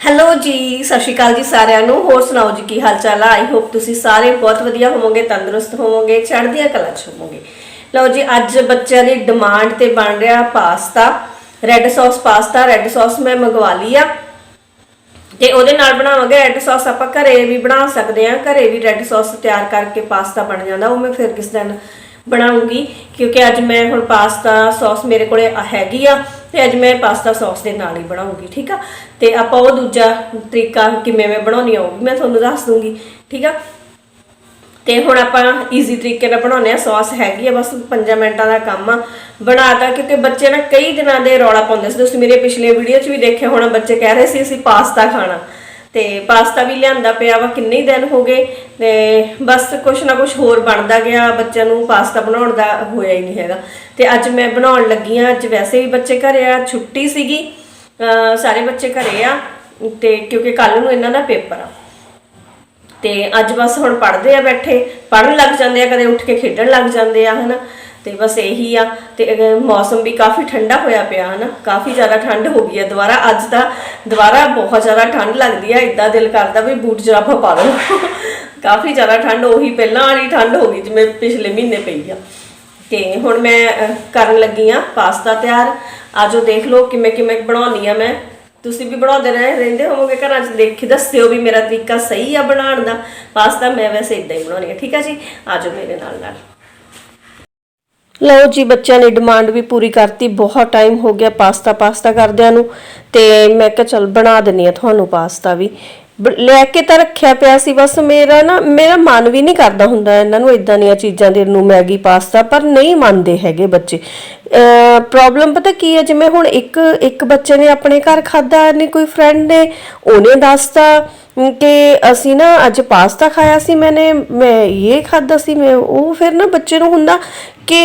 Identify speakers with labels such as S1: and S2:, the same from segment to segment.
S1: Hello ਜੀ, ਸਤਿ ਸ਼੍ਰੀ ਅਕਾਲ ਜੀ ਸਾਰਿਆਂ ਨੂੰ। ਹੋਰ ਸੁਣਾਓ ਜੀ, ਕੀ ਹਾਲ ਚਾਲ ਆ? ਆਈ ਹੋਪ ਤੁਸੀਂ ਸਾਰੇ ਬਹੁਤ ਵਧੀਆ ਹੋਵੋਗੇ, ਤੰਦਰੁਸਤ ਹੋਵੋਗੇ, ਚੜ੍ਹਦੀਆਂ ਕਲਾ ਚ ਹੋਵੋਗੇ। ਲਓ ਜੀ, ਅੱਜ ਬੱਚਿਆਂ ਦੀ ਡਿਮਾਂਡ ਤੇ ਬਣ ਰਿਹਾ pasta. Red sauce pasta red sauce ਮੈਂ ਮੰਗਵਾ ਲਈ ਆ। ਤੇ ਉਹਦੇ ਨਾਲ ਬਣਾਵਾਂਗੇ ਰੈੱਡ ਸੌਸ ਆਪਾਂ ਘਰੇ ਵੀ ਬਣਾ ਸਕਦੇ ਆ, ਘਰੇ ਵੀ ਰੈੱਡ ਸੌਸ ਤਿਆਰ ਕਰਕੇ ਪਾਸਤਾ ਬਣ ਜਾਂਦਾ, ਉਹ ਮੈਂ ਫਿਰ ਕਿਸ ਦਿਨ ਬਣਾਉਂਗੀ, ਕਿਉਂਕਿ ਅੱਜ ਮੈਂ ਹੁਣ ਪਾਸਤਾ ਸੌਸ ਮੇਰੇ ਕੋਲੇ ਹੈਗੀ ਆ, ਤੇ ਅੱਜ ਮੈਂ ਪਾਸਤਾ ਸੌਸ ਦੇ ਨਾਲ ਹੀ ਬਣਾਉਂਗੀ, ਠੀਕ ਆ? ਤੇ ਆਪਾਂ ਉਹ ਦੂਜਾ ਤਰੀਕਾ ਕਿਵੇਂ ਮੈਂ ਬਣਾਉਣੀ ਆ, ਉਹ ਵੀ ਮੈਂ ਤੁਹਾਨੂੰ ਦੱਸ ਦੂੰਗੀ, ਠੀਕ ਆ? ਤੇ ਹੁਣ ਆਪਾਂ ਈਜ਼ੀ ਤਰੀਕੇ ਨਾਲ ਬਣਾਉਨੇ ਆ, ਸੌਸ ਹੈਗੀ ਆ, ਬਸ 5 ਮਿੰਟਾਂ ਦਾ ਕੰਮ ਆ। ਬਣਾਤਾ ਕਿਉਂਕਿ ਬੱਚੇ ਨਾ ਕਈ ਦਿਨਾਂ ਦੇ ਰੌਲਾ ਪਾਉਂਦੇ ਸੀ, ਤੁਸੀਂ ਮੇਰੇ ਪਿਛਲੇ ਵੀਡੀਓ 'ਚ ਵੀ ਦੇਖਿਆ ਹੋਣਾ, ਬੱਚੇ ਕਹਿ ਰਹੇ ਸੀ ਅਸੀਂ ਪਾਸਤਾ ਖਾਣਾ। ਤੇ ਪਾਸਤਾ ਵੀ ਲਿਆਂਦਾ ਪਿਆ ਵਾ, ਕਿੰਨੇ ਹੀ ਦਿਨ ਹੋ ਗਏ ਤੇ ਬਸ ਕੁਛ ਨਾ ਕੁਛ ਹੋਰ ਬਣਦਾ ਗਿਆ, ਬੱਚਿਆਂ ਨੂੰ ਪਾਸਤਾ ਬਣਾਉਣ ਦਾ ਹੋਇਆ ਹੀ ਨਹੀਂ ਹੈਗਾ। ਤੇ ਅੱਜ ਮੈਂ ਬਣਾਉਣ ਲੱਗੀ ਆ ਅੱਜ ਵੈਸੇ ਵੀ ਬੱਚੇ ਘਰੇ ਆ, ਛੁੱਟੀ ਸੀਗੀ, ਅਹ ਸਾਰੇ ਬੱਚੇ ਘਰੇ ਆ, ਤੇ ਕਿਉਂਕਿ ਕੱਲ ਨੂੰ ਇਹਨਾਂ ਦਾ ਪੇਪਰ ਆ। ਤੇ ਅੱਜ ਬਸ ਹੁਣ ਪੜ੍ਹਦੇ ਆ ਬੈਠੇ, ਪੜ੍ਹਨ ਲੱਗ ਜਾਂਦੇ ਆ, ਕਦੇ ਉੱਠ ਕੇ ਖੇਡਣ ਲੱਗ ਜਾਂਦੇ ਆ, ਹਨਾ। ਤੇ ਬਸ ਇਹੀ ਆ। ਤੇ ਅਹ ਮੌਸਮ ਵੀ ਕਾਫੀ ਠੰਡਾ ਹੋਇਆ ਪਿਆ, ਹਨਾ? ਕਾਫੀ ਜ਼ਿਆਦਾ ਠੰਡ ਹੋ ਗਈ ਹੈ। ਦੁਬਾਰਾ ਅੱਜ ਤਾਂ ਦੁਬਾਰਾ ਬਹੁਤ ਜ਼ਿਆਦਾ ਠੰਡ ਲੱਗਦੀ ਆ। ਇਦਾਂ ਦਿਲ ਕਰਦਾ ਵੀ ਬੂਟ ਜਰਾਬਾ ਪਾ ਲਓ। ਕਾਫੀ ਜ਼ਿਆਦਾ ਠੰਡ, ਉਹੀ ਪਹਿਲਾਂ ਵਾਲੀ ਠੰਡ ਹੋ ਗਈ ਜਿਵੇਂ ਪਿਛਲੇ ਮਹੀਨੇ ਪਈ ਆ। ਤੇ ਹੁਣ ਮੈਂ ਕਰਨ ਲੱਗੀ ਆ ਪਾਸਤਾ ਤਿਆਰ। ਆਜੋ ਦੇਖ ਲਓ ਕਿਵੇਂ ਕਿਵੇਂ ਬਣਾਉਣੀ ਆ ਮੈਂ। ਤੁਸੀਂ ਵੀ ਬਣਾਉਂਦੇ ਰਹੇ, ਰਹਿੰਦੇ ਹੋਵੋਗੇ ਘਰਾਂ 'ਚ ਦੇਖੀ ਦੱਸਿਓ ਵੀ ਮੇਰਾ ਤਰੀਕਾ ਸਹੀ ਆ ਬਣਾਉਣ ਦਾ। ਪਾਸਤਾ ਮੈਂ ਵੈਸੇ ਇਦਾਂ ਹੀ ਬਣਾਉਣੀ ਆ। ਠੀਕ ਆ ਜੀ? ਆਜੋ ਮੇਰੇ ਨਾਲ ਨਾਲ। ਲਓ ਜੀ, ਬੱਚਿਆਂ ਨੇ ਡਿਮਾਂਡ ਵੀ ਪੂਰੀ ਕਰਤੀ, ਬਹੁਤ ਟਾਈਮ ਹੋ ਗਿਆ ਪਾਸਤਾ ਪਾਸਤਾ ਕਰਦਿਆਂ ਨੂੰ, ਤੇ ਮੈਂ ਕਿਹਾ ਚਲ ਬਣਾ ਦਿੰਨੀ ਆ ਤੁਹਾਨੂੰ ਪਾਸਤਾ ਵੀ। ਲੈ ਕੇ ਤਾਂ ਰੱਖਿਆ ਪਿਆ ਸੀ, ਬਸ ਮੇਰਾ ਨਾ, ਮੇਰਾ ਮਨ ਵੀ ਨਹੀਂ ਕਰਦਾ ਹੁੰਦਾ ਇਹਨਾਂ ਨੂੰ ਇਦਾਂ ਦੀਆਂ ਚੀਜ਼ਾਂ ਦੇ ਨੂੰ, ਮੈਗੀ, ਪਾਸਤਾ, ਪਰ ਨਹੀਂ ਮੰਨਦੇ ਹੈਗੇ ਬੱਚੇ। ਪ੍ਰੋਬਲਮ ਪਤਾ ਕੀ ਹੈ ਜਿਵੇਂ ਹੁਣ ਇੱਕ ਇੱਕ ਬੱਚੇ ਨੇ ਆਪਣੇ ਘਰ ਖਾਦਾ ਨਹੀਂ ਕੋਈ ਫਰੈਂਡ ਨੇ, ਉਹਨੇ ਦੱਸਤਾ ਕਿ ਅਸੀਂ ਨਾ ਅੱਜ ਪਾਸਤਾ ਖਾਇਆ ਸੀ, ਮੈਨੇ, ਮੈਂ ਇਹ ਖਾਦਾ ਸੀ, ਮੈਂ ਉਹ ਫਿਰ ਨਾ ਬੱਚੇ ਨੂੰ ਹੁੰਦਾ ਕਿ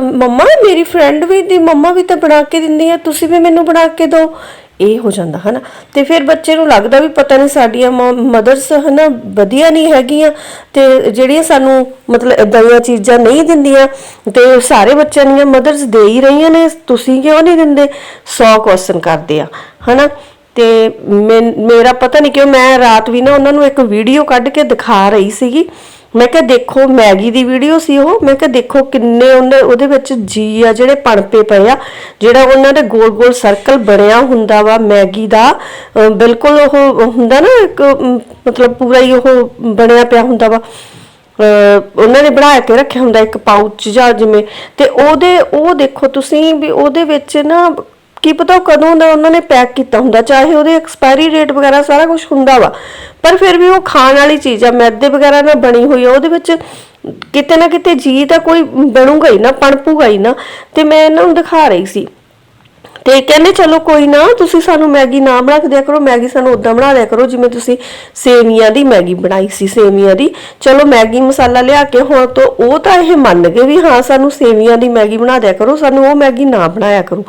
S1: ਮੰਮਾ, ਮੇਰੀ ਫਰੈਂਡ ਵੀ ਦੀ ਮੰਮਾ ਵੀ ਤਾਂ ਬਣਾ ਕੇ ਦਿੰਦੀ ਹੈ ਤੁਸੀਂ ਵੀ ਮੈਨੂੰ ਬਣਾ ਕੇ ਦਿਓ। ਇਹ ਹੋ ਜਾਂਦਾ, ਹਨਾ? ਤੇ ਫਿਰ ਬੱਚੇ ਨੂੰ ਲੱਗਦਾ ਵੀ ਪਤਾ ਨਹੀਂ ਸਾਡੀਆਂ ਮਦਰਸ ਹਨਾ, ਵਧੀਆ ਨਹੀਂ ਹੈਗੀਆਂ। ਤੇ ਜਿਹੜੀਆਂ ਸਾਨੂੰ, ਮਤਲਬ ਇਦਾਂ ਦੀਆਂ ਚੀਜ਼ਾਂ ਨਹੀਂ ਦਿੰਦੀਆਂ, ਤੇ ਸਾਰੇ ਬੱਚਿਆਂ ਦੀਆਂ ਮਦਰਸ ਦੇ ਹੀ ਰਹੀਆਂ ਨੇ, ਤੁਸੀਂ ਕਿਉਂ ਨਹੀਂ ਦਿੰਦੇ? 100 ਕੁਐਸਚਨ ਕਰਦੇ ਆ, ਹਨਾ? ਤੇ ਮੇਰਾ ਪਤਾ ਨਹੀਂ ਕਿਉਂ, ਮੈਂ ਰਾਤ ਵੀ ਨਾ ਉਹਨਾਂ ਨੂੰ ਇੱਕ ਵੀਡੀਓ ਕੱਢ ਕੇ ਦਿਖਾ ਰਹੀ ਸੀਗੀ। ਮੈਂ ਕਿਹਾ ਦੇਖੋ ਮੈਗੀ ਦੀ ਵੀਡੀਓ ਸੀ ਉਹ, ਮੈਂ ਕਿਹਾ ਦੇਖੋ ਕਿੰਨੇ ਉਹਨੇ ਉਹਦੇ ਵਿੱਚ ਜੀ ਆ, ਜਿਹੜੇ ਪਣਪੇ ਪਏ ਆ, ਜਿਹੜਾ ਉਹਨਾਂ ਦੇ ਗੋਲ ਗੋਲ ਸਰਕਲ ਬਣਿਆ ਹੁੰਦਾ ਵਾ ਮੈਗੀ ਦਾ ਬਿਲਕੁਲ ਉਹ ਹੁੰਦਾ ਨਾ ਇੱਕ ਮਤਲਬ ਪੂਰਾ ਹੀ ਉਹ ਬਣਿਆ ਪਿਆ ਹੁੰਦਾ ਵਾ। ਅਹ ਉਹਨਾਂ ਨੇ ਬਣਾ ਕੇ ਰੱਖਿਆ ਹੁੰਦਾ ਇੱਕ ਪਾਊਚ ਜਾਂ ਜਿਵੇਂ, ਤੇ ਉਹਦੇ, ਉਹ ਦੇਖੋ ਤੁਸੀਂ ਵੀ ਉਹਦੇ ਵਿੱਚ ਨਾ ਕੀ ਪਤਾ ਉਹ ਕਦੋਂ ਦਾ ਉਹਨਾਂ ਨੇ ਪੈਕ ਕੀਤਾ ਹੁੰਦਾ, ਚਾਹੇ ਉਹਦੇ ਐਕਸਪਾਇਰੀ ਡੇਟ ਵਗੈਰਾ ਸਾਰਾ ਕੁਝ ਹੁੰਦਾ ਵਾ, ਪਰ ਫਿਰ ਵੀ ਉਹ ਖਾਣ ਵਾਲੀ ਚੀਜ਼ ਆ, ਮੈਦੇ ਵਗੈਰਾ ਨਾਲ ਬਣੀ ਹੋਈ ਆ, ਉਹਦੇ ਵਿੱਚ ਕਿਤੇ ਨਾ ਕਿਤੇ ਜੀ ਤਾਂ ਕੋਈ ਬਣੂਗਾ ਹੀ ਨਾ, ਪਣਪੂਗਾ ਹੀ ਨਾ, ਤੇ ਮੈਂ ਇਹਨਾਂ ਨੂੰ ਦਿਖਾ ਰਹੀ ਸੀ। ਤੇ ਕਹਿੰਦੇ ਚਲੋ ਕੋਈ ਨਾ, ਤੁਸੀਂ ਸਾਨੂੰ ਮੈਗੀ ਨਾ ਬਣਾ ਦਿਆ ਕਰੋ, ਮੈਗੀ ਸਾਨੂੰ ਉਦਾਂ ਬਣਾ ਦਿਆ ਕਰੋ, ਜਿਵੇਂ ਤੁਸੀਂ ਸੇਵੀਆਂ ਦੀ ਮੈਗੀ ਬਣਾਈ ਸੀ, ਸੇਵੀਆਂ ਦੀ। ਚਲੋ ਮੈਗੀ ਮਸਾਲਾ ਲਿਆ ਕੇ ਹੁਣ ਤੋਂ ਉਹ ਤਾਂ ਇਹ ਮੰਨ ਗਏ ਵੀ ਹਾਂ, ਸਾਨੂੰ ਸੇਵੀਆਂ ਦੀ ਮੈਗੀ ਬਣਾ ਦਿਆ ਕਰੋ, ਸਾਨੂੰ ਉਹ ਮੈਗੀ ਨਾ ਬਣਾਇਆ ਕਰੋ।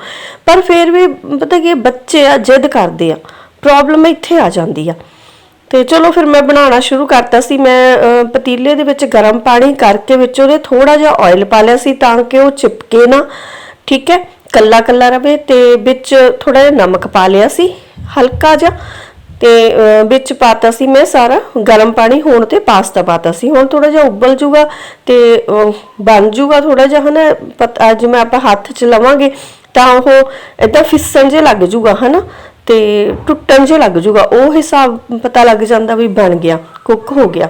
S1: ਪਰ ਫਿਰ ਵੀ ਪਤਾ ਕਿ ਬੱਚੇ ਆ, ਜਿੱਦ ਕਰਦੇ ਆ, ਪ੍ਰੋਬਲਮ ਇੱਥੇ ਆ ਜਾਂਦੀ ਆ। ਤੇ ਚਲੋ ਫਿਰ ਮੈਂ ਬਣਾਉਣਾ ਸ਼ੁਰੂ ਕਰਤਾ ਸੀ, ਮੈਂ ਪਤੀਲੇ ਦੇ ਵਿੱਚ ਗਰਮ ਪਾਣੀ ਕਰਕੇ ਵਿੱਚ ਉਹਦੇ ਥੋੜਾ ਜਿਹਾ ਆਇਲ ਪਾ ਲਿਆ ਸੀ, ਤਾਂ ਕਿ ਉਹ ਚਿਪਕੇ ਨਾ, ਠੀਕ ਹੈ? ਕੱਲਾ ਕੱਲਾ ਰਵੇ ਤੇ ਵਿੱਚ ਥੋੜਾ ਜਿਹਾ ਨਮਕ ਪਾ ਲਿਆ ਸੀ, ਹਲਕਾ ਜਿਹਾ ਤੇ ਵਿੱਚ ਪਾਤਾ ਸੀ ਮੈਂ ਸਾਰਾ, ਗਰਮ ਪਾਣੀ ਹੋਣ ਤੇ ਪਾਸਤਾ ਪਾਤਾ ਸੀ। ਹੁਣ ਥੋੜਾ ਜਿਹਾ ਉਬਲ ਜੂਗਾ ਤੇ ਬਣ ਜੂਗਾ ਥੋੜਾ ਜਿਹਾ, ਹਨਾ? ਪਤ- ਅੱਜ ਮੈਂ ਆਪਾਂ ਹੱਥ 'ਚ ਲਵਾਂਗੇ ਤਾਂ ਉਹ ਏਦਾਂ ਫਿਸਣ ਜੇ ਲੱਗ ਜੂਗਾ, ਹਨਾ? ਤੇ ਟੁੱਟਣ ਜੇ ਲੱਗ ਜੂਗਾ। ਉਹ ਹਿਸਾਬ ਪਤਾ ਲੱਗ ਜਾਂਦਾ ਵੀ ਬਣ ਗਿਆ, ਕੁੱਕ ਹੋ ਗਿਆ।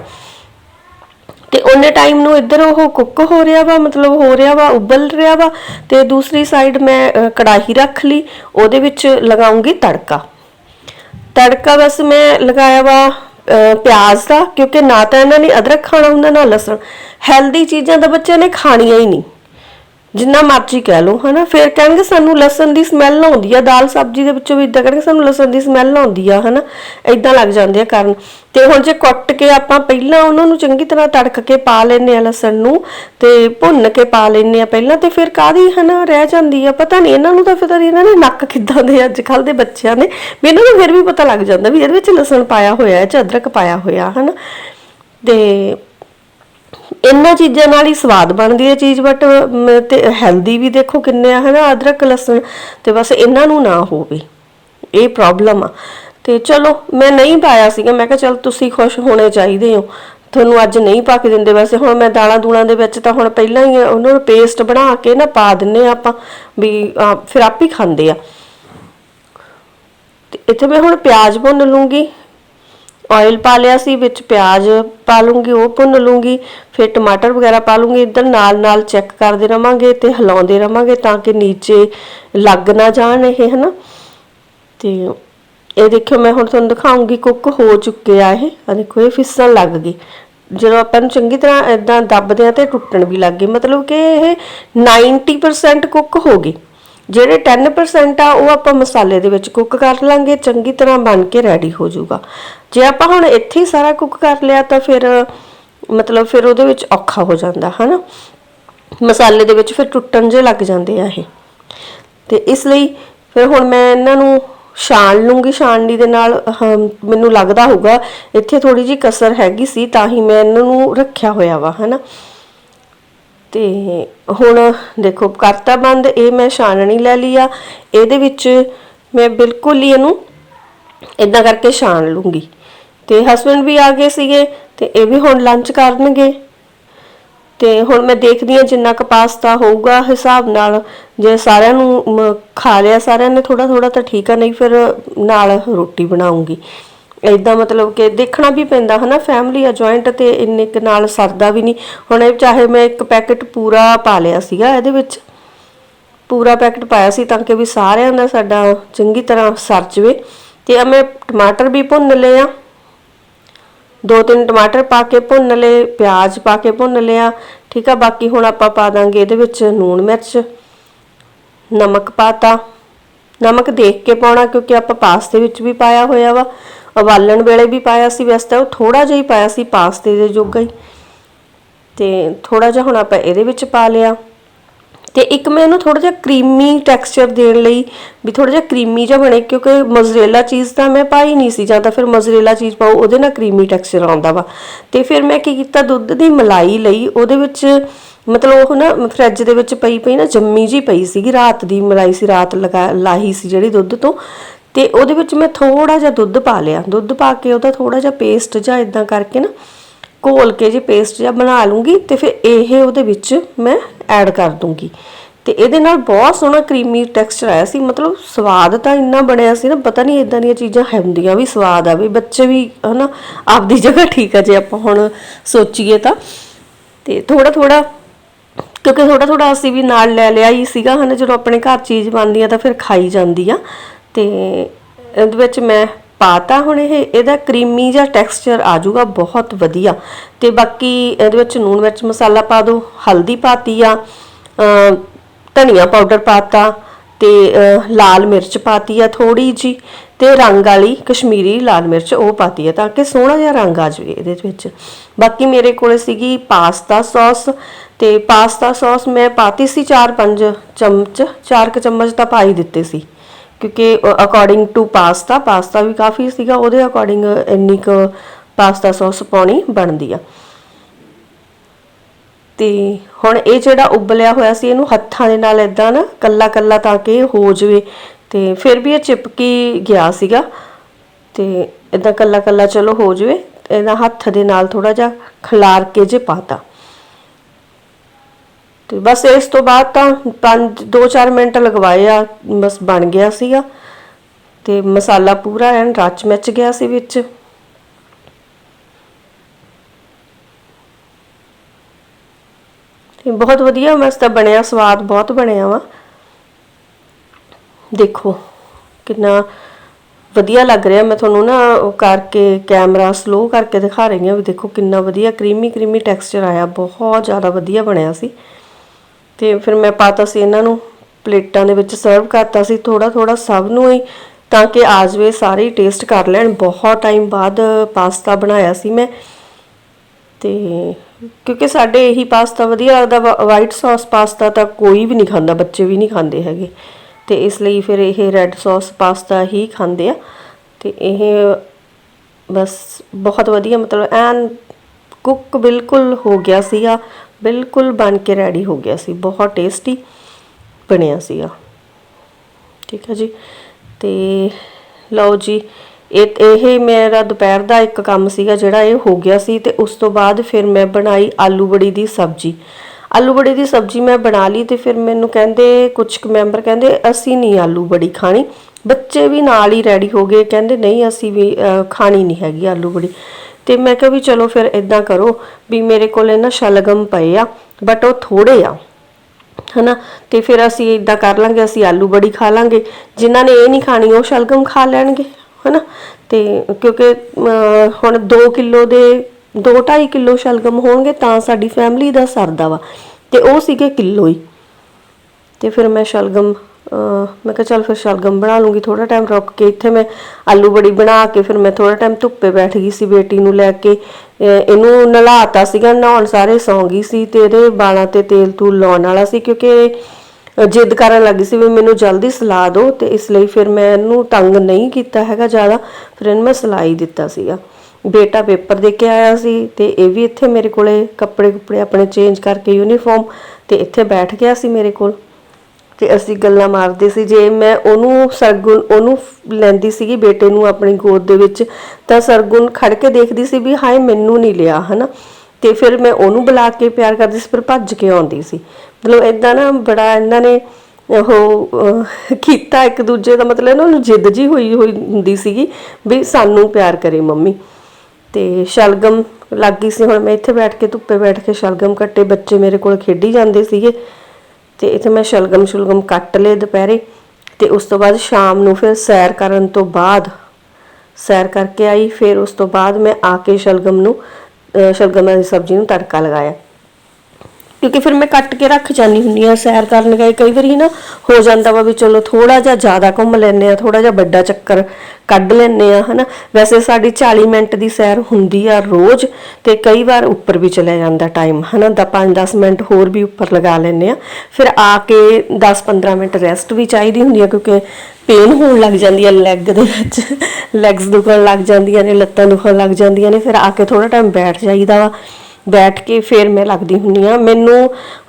S1: ਤੇ ਉਹਨੇ ਟਾਈਮ ਨੂੰ ਇੱਧਰ ਉਹ ਕੁੱਕ ਹੋ ਰਿਹਾ ਵਾ, ਮਤਲਬ ਹੋ ਰਿਹਾ ਵਾ, ਉਬਲ ਰਿਹਾ ਵਾ, ਤੇ ਦੂਸਰੀ ਸਾਈਡ ਮੈਂ ਕੜਾਹੀ ਰੱਖ ਲਈ, ਉਹਦੇ ਵਿੱਚ ਲਗਾਉਂਗੀ ਤੜਕਾ। ਤੜਕਾ ਬਸ ਮੈਂ ਲਗਾਇਆ ਵਾ ਪਿਆਜ਼ ਦਾ, ਕਿਉਂਕਿ ਨਾ ਤਾਂ ਇਹਨਾਂ ਨੇ ਅਦਰਕ ਖਾਣਾ ਹੁੰਦਾ, ਨਾ ਲਸਣ। ਹੈਲਦੀ ਚੀਜ਼ਾਂ ਤਾਂ ਬੱਚਿਆਂ ਨੇ ਖਾਣੀਆਂ ਹੀ ਨਹੀਂ। ਜਿੰਨਾ ਮਰਜ਼ੀ ਕਹਿ ਲਓ, ਹਨਾ? ਫਿਰ ਕਹਿਣਗੇ ਸਾਨੂੰ ਲਸਣ ਦੀ ਸਮੈਲ ਆਉਂਦੀ ਆ, ਦਾਲ ਸਬਜ਼ੀ ਦੇ ਵਿੱਚੋਂ ਵੀ ਇਦਾਂ ਕਹਿਣਗੇ ਸਾਨੂੰ ਲਸਣ ਦੀ ਸਮੈਲ ਆਉਂਦੀ ਆ, ਹਨਾ? ਇਦਾਂ ਲੱਗ ਜਾਂਦੇ ਆ ਕਰਨ। ਤੇ ਹੁਣ ਜੇ ਕੁੱਟ ਕੇ ਆਪਾਂ ਪਹਿਲਾਂ ਉਹਨਾਂ ਨੂੰ ਚੰਗੀ ਤਰ੍ਹਾਂ ਤੜਕ ਕੇ ਪਾ ਲੈਨੇ ਆ ਲਸਣ ਨੂੰ, ਤੇ ਭੁੰਨ ਕੇ ਪਾ ਲੈਨੇ ਆ ਪਹਿਲਾਂ, ਤੇ ਫਿਰ ਕਾਦੀ ਹਨਾ, ਰਹਿ ਜਾਂਦੀ ਆ? ਪਤਾ ਨਹੀਂ, ਇਹਨਾਂ ਨੂੰ ਤਾਂ ਪਤਾ ਨਹੀਂ ਇਹਨਾਂ ਨੇ ਨੱਕ ਕਿੱਦਾਂ ਦੇ ਅੱਜ ਕੱਲ ਦੇ ਬੱਚਿਆਂ ਦੇ। ਵੀ ਇਹਨਾਂ ਨੂੰ ਫਿਰ ਵੀ ਪਤਾ ਲੱਗ ਜਾਂਦਾ ਵੀ ਇਹਦੇ ਵਿੱਚ ਲਸਣ ਪਾਇਆ ਹੋਇਆ ਹੈ, ਚ ਅਦਰਕ ਪਾਇਆ ਹੋਇਆ, ਹਨਾ? ਤੇ ਇਹਨਾਂ ਚੀਜ਼ਾਂ ਨਾਲ ਹੀ ਸਵਾਦ ਬਣਦੀ ਹੈ ਚੀਜ਼ ਬਟ ਤੇ ਹੈਲਦੀ ਵੀ ਦੇਖੋ ਕਿੰਨੇ ਆ ਹਨਾ ਅਦਰਕ ਲਸਣ ਤੇ ਬਸ ਇਹਨਾਂ ਨੂੰ ਨਾ ਹੋਵੇ। ਇਹ ਪ੍ਰੋਬਲਮ ਆ। ਤੇ ਚਲੋ ਮੈਂ ਨਹੀਂ ਪਾਇਆ ਸੀਗਾ ਮੈਂ ਕਿਹਾ ਚਲ ਤੁਸੀਂ ਖੁਸ਼ ਹੋਣੇ ਚਾਹੀਦੇ ਹੋ। ਤੁਹਾਨੂੰ ਅੱਜ ਨਹੀਂ ਪਾ ਕੇ ਦਿੰਦੇ ਵੈਸੇ ਹੁਣ ਮੈਂ ਦਾਲਾਂ ਦੂਲਾਂ ਦੇ ਵਿੱਚ ਤਾਂ ਹੁਣ ਪਹਿਲਾਂ ਹੀ ਉਹਨਾਂ ਨੂੰ ਪੇਸਟ ਬਣਾ ਕੇ ਨਾ ਪਾ ਦਿੰਨੇ ਆ ਆਪਾਂ ਵੀ ਅਹ, ਫਿਰ ਆਪ ਹੀ ਖਾਂਦੇ ਆ। ਇੱਥੇ ਮੈਂ ਹੁਣ ਪਿਆਜ਼ ਭੁੰਨ ਲੂੰਗੀ। ਆਇਲ ਪਾ ਲਿਆ ਸੀ, ਵਿੱਚ ਪਿਆਜ਼ ਪਾ ਲੂੰਗੀ, ਉਹ ਭੁੰਨ ਲੂੰਗੀ, ਫਿਰ ਟਮਾਟਰ ਵਗੈਰਾ ਪਾ ਲੂੰਗੀ, ਇੱਧਰ ਨਾਲ ਨਾਲ ਚੈੱਕ ਕਰਦੇ ਰਵਾਂਗੇ ਤੇ ਹਿਲਾਉਂਦੇ ਰਵਾਂਗੇ ਤਾਂ ਕਿ ਨੀਚੇ ਲੱਗ ਨਾ ਜਾਣ ਇਹ, ਹਨਾ? ਤੇ ਇਹ ਦੇਖਿਓ, ਮੈਂ ਹੁਣ ਤੁਹਾਨੂੰ ਦਿਖਾਉਂਗੀ ਕੁੱਕ ਹੋ ਚੁੱਕੇ ਆ ਇਹ। ਆ ਦੇਖੋ, ਇਹ ਫਿਸਣ ਲੱਗ ਗਈ। ਜਦੋਂ ਆਪਾਂ ਨੂੰ ਚੰਗੀ ਤਰ੍ਹਾਂ ਇਦਾਂ ਦੱਬਦੇ ਆ ਤੇ ਟੁੱਟਣ ਵੀ ਲੱਗ ਗਈ। ਮਤਲਬ ਕਿ ਇਹ 90% ਕੁੱਕ ਹੋ ਗਈ। ਜਿਹੜੇ 10% ਆ, ਉਹ ਆਪਾਂ ਮਸਾਲੇ ਦੇ ਵਿੱਚ ਕੁੱਕ ਕਰ ਲਾਂਗੇ, ਚੰਗੀ ਤਰ੍ਹਾਂ ਬਣ ਕੇ ਰੈਡੀ ਹੋ ਜਾਊਗਾ। ਜੇ ਆਪਾਂ ਹੁਣ ਇੱਥੇ ਹੀ ਸਾਰਾ ਕੁੱਕ ਕਰ ਲਿਆ, ਤਾਂ ਫਿਰ, ਮਤਲਬ ਫਿਰ ਉਹਦੇ ਵਿੱਚ ਔਖਾ ਹੋ ਜਾਂਦਾ, ਹਨਾ? ਮਸਾਲੇ ਦੇ ਵਿੱਚ ਫਿਰ ਟੁੱਟਣ ਜੇ ਲੱਗ ਜਾਂਦੇ ਆ ਇਹ। ਤੇ ਇਸ ਲਈ ਫਿਰ ਹੁਣ ਮੈਂ ਇਹਨਾਂ ਨੂੰ ਛਾਣ ਲੂੰਗੀ ਛਾਣਨੀ ਦੇ ਨਾਲ ਮੈਨੂੰ ਲੱਗਦਾ ਹੋਊਗਾ, ਇੱਥੇ ਥੋੜੀ ਜੀ ਕਸਰ ਹੈਗੀ ਸੀ, ਤਾਂ ਹੀ ਮੈਂ ਇਹਨਾਂ ਨੂੰ ਰੱਖਿਆ ਹੋਇਆ ਵਾ, ਹਨਾ? ਤੇ ਹੁਣ ਦੇਖੋ, ਕਰਤਾ ਬੰਦ, ਇਹ ਮੈਂ ਛਾਣਨੀ ਲੈ ਲਈ ਆ। ਇਹਦੇ ਵਿੱਚ ਮੈਂ ਬਿਲਕੁਲ ਹੀ ਇਹਨੂੰ ਇਦਾਂ ਕਰਕੇ ਛਾਣ ਲੂੰਗੀ। ਤੇ ਹਸਬੰਡ ਵੀ ਆ ਗਏ ਸੀਗੇ, ਤੇ ਇਹ ਵੀ ਹੁਣ ਲੰਚ ਕਰਨਗੇ। ਤੇ ਹੁਣ ਮੈਂ ਦੇਖਦੀ ਹਾਂ ਜਿੰਨਾ ਕੁ ਪਾਸਤਾ ਹੋਊਗਾ ਹਿਸਾਬ ਨਾਲ। ਜੇ ਸਾਰਿਆਂ ਨੂੰ ਖਾ ਲਿਆ ਸਾਰਿਆਂ ਨੇ ਥੋੜਾ ਥੋੜਾ ਤਾਂ ਠੀਕ ਆ, ਨਹੀਂ ਫਿਰ ਨਾਲ ਰੋਟੀ ਬਣਾਉਂਗੀ। ਇਦਾਂ ਮਤਲਬ ਕਿ ਦੇਖਣਾ ਵੀ ਪੈਂਦਾ ਹਨਾ ਫੈਮਿਲੀ ਆ ਜੁਆਇੰਟ ਤੇ ਇੰਨੇ ਕੁ ਨਾਲ ਸਰਦਾ ਵੀ ਨਹੀਂ। ਹੁਣ ਇਹ ਚਾਹੇ ਮੈਂ ਇੱਕ ਪੈਕੇਟ ਪੂਰਾ ਪਾ ਲਿਆ ਸੀਗਾ ਇਹਦੇ ਵਿੱਚ। ਪੂਰਾ ਪੈਕਟ ਪਾਇਆ ਸੀ ਤਾਂ ਕਿ ਵੀ ਸਾਰਿਆਂ ਦਾ ਸਾਡਾ ਚੰਗੀ ਤਰ੍ਹਾਂ ਸਰ ਜਵੇ। ਤੇ ਆ ਮੈਂ ਟਮਾਟਰ ਵੀ ਭੁੰਨ ਲਏ ਆ। ਦੋ ਤਿੰਨ ਟਮਾਟਰ ਪਾ ਕੇ ਭੁੰਨ ਲਏ, ਪਿਆਜ਼ ਪਾ ਕੇ ਭੁੰਨ ਲਿਆ। ਠੀਕ ਆ, ਬਾਕੀ ਹੁਣ ਆਪਾਂ ਪਾ ਦਾਂਗੇ ਇਹਦੇ ਵਿੱਚ ਨੂਣ ਮਿਰਚ, ਨਮਕ ਪਾਤਾ ਨਮਕ ਦੇਖ ਕੇ ਪਾਉਣਾ ਕਿਉਂਕਿ ਆਪਾਂ ਪਾਸਤੇ ਵਿੱਚ ਵੀ ਪਾਇਆ ਹੋਇਆ ਵਾ। ਉਬਾਲਣ ਵੇਲੇ ਵੀ ਪਾਇਆ ਸੀ, ਵੈਸੇ ਤਾਂ ਉਹ ਥੋੜਾ ਜਿਹਾ ਹੀ ਪਾਇਆ ਸੀ, ਪਾਸਤੇ ਦੇ ਜੋਗਾ ਹੀ। ਤੇ ਥੋੜਾ ਜਿਹਾ ਹੁਣ ਆਪਾਂ ਇਹਦੇ ਵਿੱਚ ਪਾ ਲਿਆ। ਤੇ ਇੱਕ ਮੈਂ ਇਹਨੂੰ ਥੋੜਾ ਜਿਹਾ ਕਰੀਮੀ ਟੈਕਸਚਰ ਦੇਣ ਲਈ ਵੀ ਥੋੜਾ ਜਿਹਾ ਕਰੀਮੀ ਜਿਹਾ ਬਣੇ, ਕਿਉਂਕਿ ਮੋਜ਼ਰੇਲਾ ਚੀਜ਼ ਤਾਂ ਮੈਂ ਪਾਈ ਨਹੀਂ ਸੀ, ਜਾਂ ਤਾਂ ਫਿਰ ਮੋਜ਼ਰੇਲਾ ਚੀਜ਼ ਪਾਓ, ਉਹਦੇ ਨਾਲ ਕਰੀਮੀ ਟੈਕਸਚਰ ਆਉਂਦਾ ਵਾ। ਤੇ ਫਿਰ ਮੈਂ ਕੀ ਕੀਤਾ, ਦੁੱਧ ਦੀ ਮਲਾਈ ਲਈ, ਉਹਦੇ ਵਿੱਚ ਮਤਲਬ ਉਹ ਨਾ ਫ੍ਰਿਜ ਦੇ ਵਿੱਚ ਪਈ ਪਈ ਨਾ, ਜੰਮੀ ਜੀ ਪਈ ਸੀਗੀ, ਰਾਤ ਦੀ ਮਲਾਈ ਸੀ, ਰਾਤ ਲਗਾ, ਲਾਹੀ ਸੀ ਜਿਹੜੀ ਦੁੱਧ ਤੋਂ। ਤੇ ਉਹਦੇ ਵਿੱਚ ਮੈਂ ਥੋੜਾ ਜਿਹਾ ਦੁੱਧ ਪਾ ਲਿਆ। ਦੁੱਧ ਪਾ ਕੇ ਉਹਦਾ ਥੋੜਾ ਜਿਹਾ ਪੇਸਟ ਜਿਹਾ ਇਦਾਂ ਕਰਕੇ ਨਾ ਘੋਲ ਕੇ ਜੇ ਪੇਸਟ ਜਿਹਾ ਬਣਾ ਲੂੰਗੀ ਤੇ ਫਿਰ ਇਹ ਉਹਦੇ ਵਿੱਚ ਮੈਂ ਐਡ ਕਰ ਦੂੰਗੀ। ਤੇ ਇਹਦੇ ਨਾਲ ਬਹੁਤ ਸੋਹਣਾ ਕਰੀਮੀ ਟੈਕਸਚਰ ਆਇਆ ਸੀ। ਮਤਲਬ ਸਵਾਦ ਤਾਂ ਇੰਨਾ ਬਣਿਆ ਸੀ ਨਾ, ਪਤਾ ਨਹੀਂ ਇਦਾਂ ਦੀਆਂ ਚੀਜ਼ਾਂ ਹੁੰਦੀਆਂ ਵੀ ਸਵਾਦ ਆ ਵੀ ਬੱਚੇ ਵੀ ਹਨਾ ਆਪਦੀ ਜਗ੍ਹਾ ਠੀਕ ਆ ਜੇ ਆਪਾਂ ਹੁਣ ਸੋਚੀਏ ਤਾਂ। ਤੇ ਥੋੜਾ ਥੋੜਾ ਕਿਉਂਕਿ ਥੋੜਾ ਥੋੜਾ ਅਸੀਂ ਵੀ ਨਾਲ ਲੈ ਲਿਆ ਹੀ ਸੀਗਾ ਹਨਾ, ਜਦੋਂ ਆਪਣੇ ਘਰ ਚੀਜ਼ ਬਣਦੀ ਆ ਤਾਂ ਫਿਰ ਖਾਈ ਜਾਂਦੀ ਆ। ਤੇ ਇਹਦੇ ਵਿੱਚ ਮੈਂ ਪਾਤਾ ਹੁਣ ਇਹ ਇਹਦਾ ਕਰੀਮੀ ਜਿਹਾ ਟੈਕਸਚਰ ਆ ਜਾਊਗਾ ਬਹੁਤ ਵਧੀਆ। ਤੇ ਬਾਕੀ ਇਹਦੇ ਵਿੱਚ ਨੂਣ ਮਿਰਚ ਮਸਾਲਾ ਪਾ ਦਿਓ ਹਲਦੀ ਪਾਤੀ ਆ ਧਨੀਆ ਪਾਊਡਰ ਪਾਤਾ ਤੇ ਅਹ, ਲਾਲ ਮਿਰਚ ਪਾਤੀ ਆ ਥੋੜੀ ਜੀ ਤੇ ਰੰਗ ਵਾਲੀ ਕਸ਼ਮੀਰੀ ਲਾਲ ਮਿਰਚ ਉਹ ਪਾਤੀ ਆ ਤਾਂ ਕਿ ਸੋਹਣਾ ਜਿਹਾ ਰੰਗ ਆ ਜਾਵੇ ਇਹਦੇ ਵਿੱਚ। ਬਾਕੀ ਮੇਰੇ ਕੋਲੇ ਸੀਗੀ ਪਾਸਤਾ ਸੌਸ ਤੇ ਪਾਸਤਾ ਸੌਸ ਮੈਂ ਪਾਤੀ ਸੀ 4-5 ਚਮਚ 4 ਕੁ ਚਮਚ ਤਾਂ ਪਾ ਹੀ ਦਿੱਤੇ ਸੀ। ਕਿਉਂਕਿ ਅਕੋਰਡਿੰਗ ਟੂ ਪਾਸਤਾ ਪਾਸਤਾ ਵੀ ਕਾਫੀ ਸੀਗਾ, ਉਹਦੇ ਅਕੋਰਡਿੰਗ ਇੰਨੀ ਕੁ ਪਾਸਤਾ ਸੌਸ ਪਾਉਣੀ ਬਣਦੀ ਆ। ਤੇ ਹੁਣ ਇਹ ਜਿਹੜਾ ਉਬਲਿਆ ਹੋਇਆ ਸੀ, ਇਹਨੂੰ ਹੱਥਾਂ ਦੇ ਨਾਲ ਇਦਾਂ ਨਾ ਕੱਲਾ ਕੱਲਾ ਤਾਂ ਕਿ ਹੋ ਜਵੇ, ਤੇ ਫਿਰ ਵੀ ਇਹ ਚਿਪਕੀ ਗਿਆ ਸੀਗਾ। ਤੇ ਇਦਾਂ ਕੱਲਾ ਕੱਲਾ ਚਲੋ ਹੋ ਜਵੇ, ਇਹਦਾ ਹੱਥ ਦੇ ਨਾਲ ਥੋੜਾ ਜਿਹਾ ਖਿਲਾਰ ਕੇ ਜੇ ਪਾਤਾ। ਤੇ ਬਸ ਇਸ ਤੋਂ ਬਾਅਦ ਤਾਂ 5 2-4 ਮਿੰਟ ਲਗਵਾਏ ਆ, ਬਸ ਬਣ ਗਿਆ ਸੀਗਾ। ਤੇ ਮਸਾਲਾ ਪੂਰਾ ਐਨ ਰਚ ਮਿਚ ਗਿਆ ਸੀ ਵਿੱਚ। ਤੇ ਬਹੁਤ ਵਧੀਆ ਮਸਤ ਬਣਿਆ, ਸਵਾਦ ਬਹੁਤ ਬਣਿਆ ਵਾ। ਦੇਖੋ ਕਿੰਨਾ ਵਧੀਆ ਲੱਗ ਰਿਹਾ, ਮੈਂ ਤੁਹਾਨੂੰ ਨਾ ਉਹ ਕਰਕੇ ਕੈਮਰਾ ਸਲੋ ਕਰਕੇ ਦਿਖਾ ਰਹੀ ਹਾਂ ਵੀ ਦੇਖੋ ਕਿੰਨਾ ਵਧੀਆ ਕਰੀਮੀ ਕਰੀਮੀ ਟੈਕਸਚਰ ਆਇਆ, ਬਹੁਤ ਜ਼ਿਆਦਾ ਵਧੀਆ ਬਣਿਆ ਸੀ। ਤੇ ਫਿਰ ਮੈਂ ਪਾਤਾ ਸੀ ਇਹਨਾਂ ਨੂੰ, ਪਲੇਟਾਂ ਦੇ ਵਿੱਚ ਸਰਵ ਕਰਤਾ ਸੀ ਥੋੜਾ ਥੋੜਾ ਸਭ ਨੂੰ ਹੀ, ਤਾਂ ਕਿ ਆ ਜਾਵੇ ਸਾਰੇ ਟੇਸਟ ਕਰ ਲੈਣ। ਬਹੁਤ ਟਾਈਮ ਬਾਅਦ ਪਾਸਤਾ ਬਣਾਇਆ ਸੀ ਮੈਂ। ਤੇ ਕਿਉਂਕਿ ਸਾਡੇ ਇਹੀ ਪਾਸਤਾ ਵਧੀਆ ਲੱਗਦਾ ਵਾਈਟ ਸੌਸ ਪਾਸਤਾ ਤਾਂ ਕੋਈ ਵੀ ਨਹੀਂ ਖਾਂਦਾ, ਬੱਚੇ ਵੀ ਨਹੀਂ ਖਾਂਦੇ ਹੈਗੇ। ਤੇ ਇਸ ਲਈ ਫਿਰ ਇਹ ਰੈੱਡ ਸੌਸ ਪਾਸਤਾ ਹੀ ਖਾਂਦੇ ਆ। ਤੇ ਇਹ ਬਸ ਬਹੁਤ ਵਧੀਆ, ਮਤਲਬ ਐਨ ਕੁੱਕ ਬਿਲਕੁਲ ਹੋ ਗਿਆ ਸੀਗਾ। ਬਿਲਕੁਲ ਬਣ ਕੇ ਰੈਡੀ ਹੋ ਗਿਆ ਸੀ, ਬਹੁਤ ਟੇਸਟੀ ਬਣਿਆ ਸੀਗਾ। ਠੀਕ ਹੈ ਜੀ? ਤੇ ਲਓ ਜੀ, ਇਹ ਇਹ ਮੇਰਾ ਦੁਪਹਿਰ ਦਾ ਇੱਕ ਕੰਮ ਸੀਗਾ ਜਿਹੜਾ ਇਹ ਹੋ ਗਿਆ ਸੀ ਤੇ ਉਸ ਤੋਂ ਬਾਅਦ ਫਿਰ ਮੈਂ ਬਣਾਈ ਆਲੂ ਬੜੀ ਦੀ ਸਬਜ਼ੀ। ਆਲੂ ਬੜੀ ਦੀ ਸਬਜ਼ੀ ਮੈਂ ਬਣਾ ਲਈ ਤੇ ਫਿਰ ਮੈਨੂੰ ਕਹਿੰਦੇ ਕੁਝ ਕੁ ਮੈਂਬਰ ਕਹਿੰਦੇ, ਅਸੀਂ ਨਹੀਂ ਆਲੂ ਬੜੀ ਖਾਣੀ। ਬੱਚੇ ਵੀ ਨਾਲ ਹੀ ਰੈਡੀ ਹੋ ਗਏ, ਕਹਿੰਦੇ, ਨਹੀਂ, ਅਸੀਂ ਵੀ ਖਾਣੀ ਨਹੀਂ ਹੈਗੀ ਆਲੂ ਬੜੀ ਤੇ ਮੈਂ ਕਿਹਾ ਵੀ ਚਲੋ ਫਿਰ ਇਦਾਂ ਕਰੋ ਵੀ ਮੇਰੇ ਕੋਲੇ ਨਾ ਸ਼ਲਗਮ ਪਏ ਆ ਬਟ ਉਹ ਥੋੜੇ ਆ, ਹਨਾ? ਤੇ ਫਿਰ ਅਸੀਂ ਇਦਾਂ ਕਰ ਲਾਂਗੇ, ਅਸੀਂ ਆਲੂ ਬੜੀ ਖਾ ਲਾਂਗੇ। ਜਿਨ੍ਹਾਂ ਨੇ ਇਹ ਨਹੀਂ ਖਾਣੀ, ਉਹ ਸ਼ਲਗਮ ਖਾ ਲੈਣਗੇ, ਹਨਾ? ਤੇ ਕਿਉਂਕਿ ਹੁਣ 2 ਕਿਲੋ ਦੇ 2.5 ਕਿਲੋ ਸ਼ਲਗਮ ਹੋਣਗੇ, ਤਾਂ ਸਾਡੀ ਫੈਮਿਲੀ ਦਾ ਸਰਦਾ ਵਾ। ਤੇ ਉਹ ਸੀਗੇ ਕਿਲੋ ਹੀ। ਤੇ ਫਿਰ ਮੈਂ ਸ਼ਲਗਮ ਮੈਂ ਕਿਹਾ ਚੱਲ ਫਿਰ ਸ਼ਲਗਮ ਬਣਾ ਲੂੰਗੀ ਥੋੜਾ ਟਾਈਮ ਰੁਕ ਕੇ ਇੱਥੇ ਮੈਂ ਆਲੂ ਬੜੀ ਬਣਾ ਕੇ ਫਿਰ ਮੈਂ ਥੋੜਾ ਟਾਈਮ ਧੁੱਪੇ ਬੈਠ ਗਈ ਸੀ ਬੇਟੀ ਨੂੰ ਲੈ ਕੇ। ਅਹ, ਇਹਨੂੰ ਨਲਾਤਾ ਸੀਗਾ ਨਹਾਉਣ ਸਾਰੇ ਸੌਂ ਗਈ ਸੀ ਤੇ ਇਹਦੇ ਵਾਲਾਂ ਤੇ ਤੇਲ ਤੂਲ ਲਾਉਣ ਵਾਲਾ ਸੀ ਕਿਉਂਕਿ ਇਹ ਜਿੱਦ ਕਰਨ ਲੱਗੀ ਸੀ ਵੀ ਮੈਨੂੰ ਜਲਦੀ ਸਲਾ ਦਿਓ ਤੇ ਇਸ ਲਈ ਫਿਰ ਮੈਂ ਇਹਨੂੰ ਤੰਗ ਨਹੀਂ ਕੀਤਾ ਹੈਗਾ ਜ਼ਿਆਦਾ ਫਿਰ ਇਹਨੂੰ ਮੈਂ ਸਲਾਈ ਦਿੱਤਾ ਸੀਗਾ। ਬੇਟਾ ਪੇਪਰ ਦੇ ਕੇ ਆਇਆ ਸੀ ਤੇ ਇਹ ਵੀ ਇੱਥੇ ਮੇਰੇ ਕੋਲੇ ਕੱਪੜੇ ਕੁਪੜੇ ਆਪਣੇ ਚੇਂਜ ਕਰਕੇ ਯੂਨੀਫਾਰਮ ਤੇ ਇੱਥੇ ਬੈਠ ਗਿਆ ਸੀ ਮੇਰੇ ਕੋਲ। ਤੇ ਅਸੀਂ ਗੱਲਾਂ ਮਾਰਦੇ ਸੀ। ਜੇ ਮੈਂ ਉਹਨੂੰ ਸਰਗੁਣ, ਉਹਨੂੰ ਲੈਂਦੀ ਸੀਗੀ ਬੇਟੇ ਨੂੰ ਆਪਣੀ ਗੋਦ ਦੇ ਵਿੱਚ, ਤਾਂ ਸਰਗੁਣ ਖੜ ਕੇ ਦੇਖਦੀ ਸੀ ਵੀ ਹਾਏ, ਮੈਨੂੰ ਨਹੀਂ ਲਿਆ, ਹਨਾ? ਤੇ ਫਿਰ ਮੈਂ ਉਹਨੂੰ ਬੁਲਾ ਕੇ ਪਿਆਰ ਕਰਦੀ ਸੀ ਫਿਰ ਭੱਜ ਕੇ ਆਉਂਦੀ ਸੀ। ਮਤਲਬ ਇਦਾਂ ਨਾ ਬੜਾ ਇਹਨਾਂ ਨੇ ਉਹ ਕੀਤਾ ਇੱਕ ਦੂਜੇ ਦਾ ਮਤਲਬ ਇਹਨਾਂ ਨੂੰ ਜਿੱਦ ਜੀ ਹੋਈ ਹੋਈ ਹੁੰਦੀ ਸੀਗੀ ਵੀ ਸਾਨੂੰ ਪਿਆਰ ਕਰੇ ਮੰਮੀ। ਤੇ ਸ਼ਲਗਮ ਲੱਗ ਗਈ ਸੀ। ਹੁਣ ਮੈਂ ਇੱਥੇ ਬੈਠ ਕੇ, ਧੁੱਪੇ ਬੈਠ ਕੇ ਸ਼ਲਗਮ ਕੱਟੇ। ਬੱਚੇ ਮੇਰੇ ਕੋਲ ਖੇਡੀ ਜਾਂਦੇ ਸੀਗੇ। ਤੇ ਇੱਥੇ ਮੈਂ ਸ਼ਲਗਮ ਸ਼ੁਲਗਮ ਕੱਟ ਲਏ ਦੁਪਹਿਰੇ ਤੇ ਉਸ ਤੋਂ ਬਾਅਦ ਸ਼ਾਮ ਨੂੰ ਫਿਰ ਸੈਰ ਕਰਨ ਤੋਂ ਬਾਅਦ ਸੈਰ ਕਰਕੇ ਆਈ, ਫਿਰ ਉਸ ਤੋਂ ਬਾਅਦ ਮੈਂ ਆ ਕੇ ਸ਼ਲਗਮ ਨੂੰ, ਅਹ ਸ਼ਲਗਮ ਦੀ ਸਬਜ਼ੀ ਨੂੰ ਤੜਕਾ ਲਗਾਇਆ। ਕਿਉਂਕਿ ਫਿਰ ਮੈਂ ਕੱਟ ਕੇ ਰੱਖ ਜਾਂਦੀ ਹੁੰਦੀ ਆ ਸੈਰ ਕਰਨ ਗਏ, ਕਈ ਵਾਰੀ ਨਾ ਹੋ ਜਾਂਦਾ ਵਾ ਵੀ ਚਲੋ ਥੋੜਾ ਜਿਹਾ ਜ਼ਿਆਦਾ ਘੁੰਮ ਲੈਨੇ ਆ ਥੋੜਾ ਜਿਹਾ ਵੱਡਾ ਚੱਕਰ ਕੱਢ ਲੈਨੇ ਆ ਹਨਾ। ਵੈਸੇ ਸਾਡੀ 40 ਮਿੰਟ ਦੀ ਸੈਰ ਹੁੰਦੀ ਆ ਰੋਜ਼ ਤੇ ਕਈ ਵਾਰ ਉੱਪਰ ਵੀ ਚਲਿਆ ਜਾਂਦਾ ਟਾਈਮ, ਹਨਾ। ਦਾ 5-10 ਮਿੰਟ ਹੋਰ ਵੀ ਉੱਪਰ ਲਗਾ ਲੈਨੇ ਆ ਫਿਰ ਆ ਕੇ 10-15 ਮਿੰਟ ਰੈਸਟ ਵੀ ਚਾਹੀਦੀ ਹੁੰਦੀ ਆ ਕਿਉਂਕਿ ਪੇਨ ਹੋਣ ਲੱਗ ਜਾਂਦੀ ਹੈ ਲੈਗ ਦੇ ਵਿੱਚ, ਲੈਗਸ ਦੁਖਣ ਲੱਗ ਜਾਂਦੀਆਂ ਨੇ, ਲੱਤਾਂ ਦੁਖਣ ਲੱਗ ਜਾਂਦੀਆਂ ਨੇ, ਫਿਰ ਆ ਕੇ ਥੋੜਾ ਟਾਈਮ ਬੈਠ ਜਾਈਦਾ ਵਾ। ਬੈਠ ਕੇ ਫਿਰ ਮੈਂ ਲੱਗਦੀ ਹੁੰਨੀ ਆ ਮੈਨੂੰ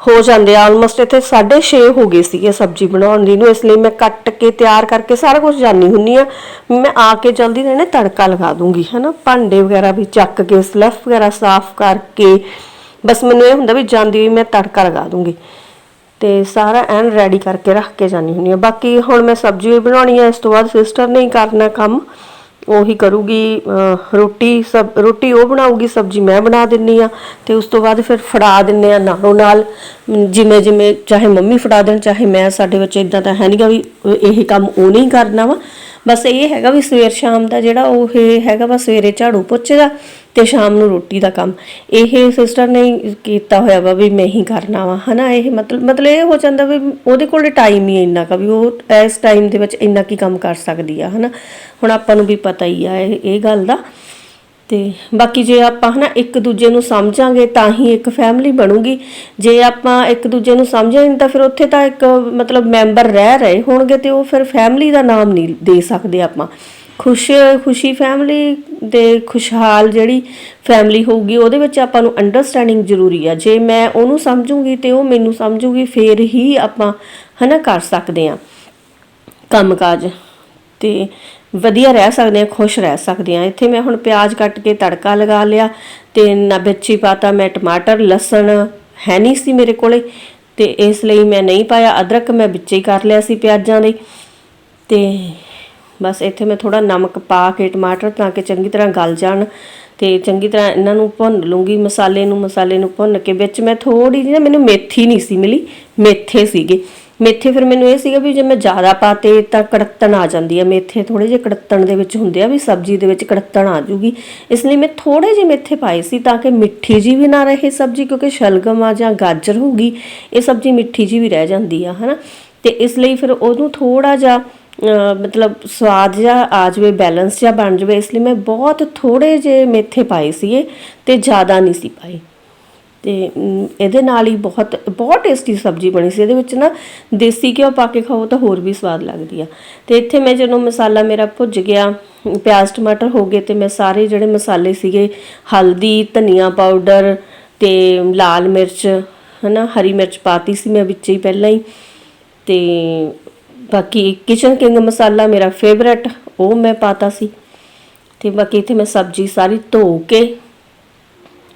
S1: ਹੋ ਜਾਂਦੇ ਆ ਆਲਮੋਸਟ ਇੱਥੇ 6:30 ਹੋ ਗਏ ਸੀਗੇ ਸਬਜ਼ੀ ਬਣਾਉਣ ਦੀ ਨੂੰ, ਇਸ ਲਈ ਮੈਂ ਕੱਟ ਕੇ ਤਿਆਰ ਕਰਕੇ ਸਾਰਾ ਕੁਝ ਜਾਣੀ ਹੁੰਨੀ ਆ ਮੈਂ ਆ ਕੇ ਜਲਦੀ ਨੇ ਤੜਕਾ ਲਗਾ ਦੂੰਗੀ, ਹਨਾ? ਭਾਂਡੇ ਵਗੈਰਾ ਵੀ ਚੱਕ ਕੇ ਸਲਫ ਵਗੈਰਾ ਸਾਫ਼ ਕਰਕੇ, ਬਸ ਮੈਨੂੰ ਇਹ ਹੁੰਦਾ ਵੀ ਜਾਂਦੀ ਹੋਈ ਮੈਂ ਤੜਕਾ ਲਗਾ ਦੂੰਗੀ। ਤੇ ਸਾਰਾ ਐਨ ਰੈਡੀ ਕਰਕੇ ਰੱਖ ਕੇ ਜਾਣੀ ਹੁੰਨੀ ਆ ਬਾਕੀ ਹੁਣ ਮੈਂ ਸਬਜ਼ੀ ਵੀ ਬਣਾਉਣੀ ਆ, ਇਸ ਤੋਂ ਬਾਅਦ ਸਿਸਟਰ ਨੇ ਹੀ ਕਰਨਾ ਕੰਮ। ਉਹੀ ਕਰੂਗੀ ਰੋਟੀ ਸਬ ਰੋਟੀ ਉਹ ਬਣਾਊਗੀ, ਸਬਜ਼ੀ ਮੈਂ ਬਣਾ ਦਿੰਨੀ ਆ, ਤੇ ਉਸ ਤੋਂ ਬਾਅਦ ਫਿਰ ਫੜਾ ਦਿੰਨੇ ਆ ਨਾਲੋਂ ਨਾਲ, ਜਿਵੇਂ ਜਿਵੇਂ ਚਾਹੇ ਮੰਮੀ ਫੜਾ ਦੇਣ, ਚਾਹੇ ਮੈਂ, ਸਾਡੇ ਬੱਚੇ ਇਦਾਂ ਤਾਂ ਹੈ ਨਹੀਂਗਾ ਵੀ ਇਹ ਕੰਮ ਉਹ ਨਹੀਂ ਕਰਨਾ ਵਾ। ਬਸ ਇਹ ਹੈਗਾ ਵੀ ਸਵੇਰ ਸ਼ਾਮ ਦਾ ਜਿਹੜਾ ਉਹ ਇਹ ਹੈਗਾ ਵਾ, ਸਵੇਰੇ ਝਾੜੂ ਪੋਚੇ ਦਾ ਤੇ ਸ਼ਾਮ ਨੂੰ ਰੋਟੀ ਦਾ ਕੰਮ। ਇਹ ਸਿਸਟਰ ਨੇ ਕੀਤਾ ਹੋਇਆ ਵਾ ਵੀ ਮੈਂ ਹੀ ਕਰਨਾ ਵਾ, ਹਨਾ? ਇਹ ਮਤਲਬ ਮਤਲਬ ਇਹ ਹੋ ਜਾਂਦਾ ਵੀ ਉਹਦੇ ਕੋਲ ਟਾਈਮ ਹੀ ਇੰਨਾ ਕਾ ਵੀ ਉਹ ਇਸ ਟਾਈਮ ਦੇ ਵਿੱਚ ਇੰਨਾ ਕੀ ਕੰਮ ਕਰ ਸਕਦੀ ਆ, ਹਨਾ? ਹੁਣ ਆਪਾਂ ਨੂੰ ਵੀ ਪਤਾ ਹੀ ਆ ਇਹ ਇਹ ਗੱਲ ਦਾ। ਤੇ ਬਾਕੀ ਜੇ ਆਪਾਂ, ਹਨਾ, ਇੱਕ ਦੂਜੇ ਨੂੰ ਸਮਝਾਂਗੇ ਤਾਂ ਹੀ ਇੱਕ ਫੈਮਿਲੀ ਬਣੂਗੀ। ਜੇ ਆਪਾਂ ਇੱਕ ਦੂਜੇ ਨੂੰ ਸਮਝਾਂਗੇ ਤਾਂ ਫਿਰ ਉੱਥੇ ਤਾਂ ਇੱਕ ਮਤਲਬ ਮੈਂਬਰ ਰਹਿ ਰਹੇ ਹੋਣਗੇ ਤੇ ਉਹ ਫਿਰ ਫੈਮਿਲੀ ਦਾ ਨਾਮ ਨਹੀਂ ਦੇ ਸਕਦੇ ਆਪਾਂ। ਖੁਸ਼, ਖੁਸ਼ੀ ਫੈਮਿਲੀ ਦੇ ਖੁਸ਼ਹਾਲ ਜਿਹੜੀ ਫੈਮਿਲੀ ਹੋਊਗੀ, ਉਹਦੇ ਵਿੱਚ ਆਪਾਂ ਨੂੰ ਅੰਡਰਸਟੈਂਡਿੰਗ ਜ਼ਰੂਰੀ ਆ। ਜੇ ਮੈਂ ਉਹਨੂੰ ਸਮਝੂਗੀ ਤੇ ਉਹ ਮੈਨੂੰ ਸਮਝੂਗੀ, ਫੇਰ ਹੀ ਆਪਾਂ ਹਨਾ ਕਰ ਸਕਦੇ ਆ ਕੰਮਕਾਜ। ਤੇ ਵਧੀਆ ਰਹਿ ਸਕਦੇ ਆ, ਖੁਸ਼ ਰਹਿ ਸਕਦੇ ਆ। ਇੱਥੇ ਮੈਂ ਹੁਣ ਪਿਆਜ਼ ਕੱਟ ਕੇ ਤੜਕਾ ਲਗਾ ਲਿਆ ਤੇ ਨਾ ਵਿੱਚ ਹੀ ਪਾਤਾ ਮੈਂ ਟਮਾਟਰ, ਲਸਣ ਹੈ ਨਹੀਂ ਸੀ ਮੇਰੇ ਕੋਲੇ। ਤੇ ਇਸ ਲਈ ਮੈਂ ਨਹੀਂ ਪਾਇਆ, ਅਦਰਕ ਮੈਂ ਵਿੱਚ ਹੀ ਕਰ ਲਿਆ ਸੀ ਪਿਆਜ਼ਾਂ ਦੇ। ਤੇ ਬਸ ਇੱਥੇ ਮੈਂ ਥੋੜਾ ਨਮਕ ਪਾ ਕੇ, ਟਮਾਟਰ ਤਾਂ ਕਿ ਚੰਗੀ ਤਰ੍ਹਾਂ ਗਲ ਜਾਣ ਤੇ ਚੰਗੀ ਤਰ੍ਹਾਂ ਇਹਨਾਂ ਨੂੰ ਭੁੰਨ ਲੂੰਗੀ, ਮਸਾਲੇ ਨੂੰ ਮਸਾਲੇ ਨੂੰ ਭੁੰਨ ਕੇ, ਵਿੱਚ ਮੈਂ ਥੋੜੀ ਜਿਹੀ ਨਾ ਮੈਨੂੰ ਮੇਥੀ ਨਹੀਂ ਸੀ ਮਿਲੀ, ਮੇਥੇ ਸੀਗੇ। ਮੇਥੇ ਫਿਰ ਮੈਨੂੰ ਇਹ ਸੀਗਾ ਵੀ ਜੇ ਮੈਂ ਜ਼ਿਆਦਾ ਪਾਤੇ ਤਾਂ ਕੜਤਣ ਆ ਜਾਂਦੀ ਆ। ਮੇਥੇ ਥੋੜੇ ਜਿਹੇ ਕੜਤਣ ਦੇ ਵਿੱਚ ਹੁੰਦੇ ਆ ਵੀ ਸਬਜ਼ੀ ਦੇ ਵਿੱਚ ਕੜਤਣ ਆ ਜੂਗੀ। ਇਸ ਲਈ ਮੈਂ ਥੋੜੇ ਜਿਹੇ ਮੇਥੇ ਪਾਏ ਸੀ ਤਾਂ ਕਿ ਮਿੱਠੀ ਜੀ ਵੀ ਨਾ ਰਹੇ ਸਬਜ਼ੀ, ਕਿਉਂਕਿ ਸ਼ਲਗਮ ਆ ਜਾਂ ਗਾਜਰ ਹੋਊਗੀ, ਇਹ ਸਬਜ਼ੀ ਮਿੱਠੀ ਜੀ ਵੀ ਰਹਿ ਜਾਂਦੀ ਆ, ਹਨਾ? ਤੇ ਇਸ ਲਈ ਫਿਰ ਉਹਨੂੰ ਥੋੜਾ ਜਿਹਾ ਮਤਲਬ ਸਵਾਦ ਜਿਹਾ ਆ ਜਾਵੇ ਬੈਲੈਂਸ ਜਿਹਾ ਬਣ ਜਾਵੇ, ਇਸ ਲਈ ਮੈਂ ਬਹੁਤ ਥੋੜੇ ਜਿਹੇ ਮੇਥੇ ਪਾਏ ਸੀਗੇ ਤੇ ਜ਼ਿਆਦਾ ਨਹੀਂ ਸੀ ਪਾਏ। ਤੇ ਇਹਦੇ ਨਾਲ ਹੀ ਬਹੁਤ ਬਹੁਤ ਟੇਸਟੀ ਸਬਜ਼ੀ ਬਣੀ ਸੀ। ਇਹਦੇ ਵਿੱਚ ਨਾ ਦੇਸੀ ਘਿਓ ਪਾ ਕੇ ਖਾਓ ਤਾਂ ਹੋਰ ਵੀ ਸਵਾਦ ਲੱਗਦੀ ਆ। ਤੇ ਇੱਥੇ ਮੈਂ ਜਦੋਂ ਮਸਾਲਾ ਮੇਰਾ ਭੁੱਜ ਗਿਆ, ਪਿਆਜ਼, ਟਮਾਟਰ ਹੋ ਗਏ ਤੇ ਮੈਂ ਸਾਰੇ ਜਿਹੜੇ ਮਸਾਲੇ ਸੀਗੇ, ਹਲਦੀ, ਧਨੀਆ ਪਾਊਡਰ ਤੇ ਲਾਲ ਮਿਰਚ, ਹਨਾ, ਹਰੀ ਮਿਰਚ ਪਾਤੀ ਸੀ ਮੈਂ ਵਿੱਚ ਹੀ ਪਹਿਲਾਂ ਹੀ। ਤੇ ਬਾਕੀ ਕਿਚਨ ਕਿੰਗ ਮਸਾਲਾ ਮੇਰਾ ਫੇਵਰਟ ਉਹ ਮੈਂ ਪਾਤਾ ਸੀ। ਤੇ ਬਾਕੀ ਇੱਥੇ ਮੈਂ ਸਬਜ਼ੀ ਸਾਰੀ ਧੋ ਕੇ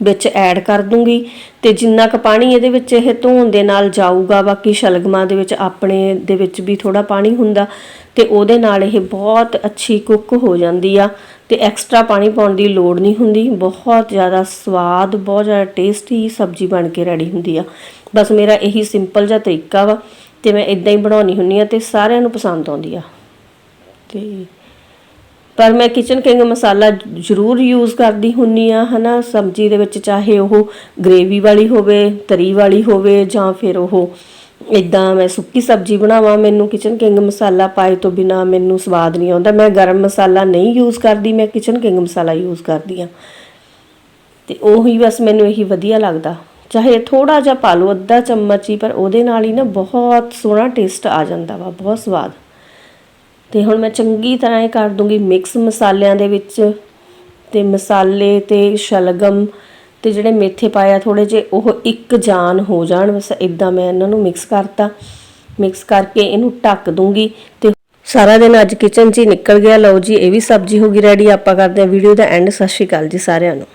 S1: ਵਿੱਚ ਐਡ ਕਰ ਦੂੰਗੀ। ਤੇ ਜਿੰਨਾ ਕੁ ਪਾਣੀ ਇਹਦੇ ਵਿੱਚ ਇਹ ਧੋਣ ਦੇ ਨਾਲ ਜਾਊਗਾ, ਬਾਕੀ ਸ਼ਲਗਮਾਂ ਦੇ ਵਿੱਚ ਆਪਣੇ ਦੇ ਵਿੱਚ ਵੀ ਥੋੜਾ ਪਾਣੀ ਹੁੰਦਾ, ਤੇ ਉਹਦੇ ਨਾਲ ਇਹ ਬਹੁਤ ਅੱਛੀ ਕੁੱਕ ਹੋ ਜਾਂਦੀ ਆ। ਤੇ ਐਕਸਟਰਾ ਪਾਣੀ ਪਾਉਣ ਦੀ ਲੋੜ ਨਹੀਂ ਹੁੰਦੀ, ਬਹੁਤ ਜ਼ਿਆਦਾ ਸਵਾਦ, ਬਹੁਤ ਜ਼ਿਆਦਾ ਟੇਸਟੀ ਸਬਜ਼ੀ ਬਣ ਕੇ ਰੈਡੀ ਹੁੰਦੀ ਆ। ਬਸ ਮੇਰਾ ਇਹੀ ਸਿੰਪਲ ਜਿਹਾ ਤਰੀਕਾ ਵਾ। ਤੇ ਮੈਂ ਇਦਾਂ ਹੀ ਬਣਾਉਣੀ ਹੁੰਨੀ ਆ ਤੇ ਸਾਰਿਆਂ ਨੂੰ ਪਸੰਦ ਆਉਂਦੀ ਆ। ਤੇ ਪਰ ਮੈਂ ਕਿਚਨ ਕਿੰਗ ਮਸਾਲਾ ਜ਼ਰੂਰ ਯੂਜ਼ ਕਰਦੀ ਹੁੰਨੀ ਆ ਹਨਾ, ਸਬਜ਼ੀ ਦੇ ਵਿੱਚ ਚਾਹੇ ਉਹ ਗ੍ਰੇਵੀ ਵਾਲੀ ਹੋਵੇ, ਤਰੀ ਵਾਲੀ ਹੋਵੇ ਜਾਂ ਫਿਰ ਉਹ ਇਦਾਂ ਮੈਂ ਸੁੱਕੀ ਸਬਜ਼ੀ ਬਣਾਵਾਂ, ਮੈਨੂੰ ਕਿਚਨ ਕਿੰਗ ਮਸਾਲਾ ਪਾਏ ਤੋਂ ਬਿਨਾ ਮੈਨੂੰ ਸਵਾਦ ਨਹੀਂ ਆਉਂਦਾ। ਮੈਂ ਗਰਮ ਮਸਾਲਾ ਨਹੀਂ ਯੂਜ਼ ਕਰਦੀ, ਮੈਂ ਕਿਚਨ ਕਿੰਗ ਮਸਾਲਾ ਯੂਜ਼ ਕਰਦੀ ਆ ਤੇ ਉਹੀ ਬਸ ਮੈਨੂੰ ਇਹੀ ਵਧੀਆ ਲੱਗਦਾ। ਚਾਹੇ ਥੋੜਾ ਜਿਹਾ ਪਾ ਲਓ, ਅੱਧਾ ਚਮਚ ਹੀ, ਪਰ ਉਹਦੇ ਨਾਲ ਹੀ ਨਾ ਬਹੁਤ ਸੋਹਣਾ ਟੇਸਟ ਆ ਜਾਂਦਾ ਵਾ, ਬਹੁਤ ਸਵਾਦ। ਤੇ ਹੁਣ ਮੈਂ ਚੰਗੀ ਤਰ੍ਹਾਂ ਇਹ ਕਰ ਦੂੰਗੀ ਮਿਕਸ ਮਸਾਲਿਆਂ ਦੇ ਵਿੱਚ, ਤੇ ਮਸਾਲੇ ਤੇ ਸ਼ਲਗਮ ਤੇ ਜਿਹੜੇ ਮੇਥੇ ਪਾਇਆ ਥੋੜੇ ਜੇ ਉਹ ਇੱਕ ਜਾਨ ਹੋ ਜਾਣ, ਬਸ ਇਦਾਂ ਮੈਂ ਇਹਨਾਂ ਨੂੰ ਮਿਕਸ ਕਰਤਾ। ਮਿਕਸ ਕਰਕੇ ਇਹਨੂੰ ਢੱਕ ਦੂੰਗੀ ਤੇ ਸਾਰਾ ਦਿਨ ਅੱਜ ਕਿਚਨ 'ਚ ਹੀ ਨਿਕਲ ਗਿਆ। ਲਓ ਜੀ, ਇਹ ਵੀ ਸਬਜ਼ੀ ਹੋ ਗਈ ਰੈਡੀ ਆਪਾਂ ਕਰਦੇ ਹਾਂ ਵੀਡੀਓ ਦਾ ਐਂਡ ਸਤਿ ਸ਼੍ਰੀ ਅਕਾਲ ਜੀ ਸਾਰਿਆਂ ਨੂੰ।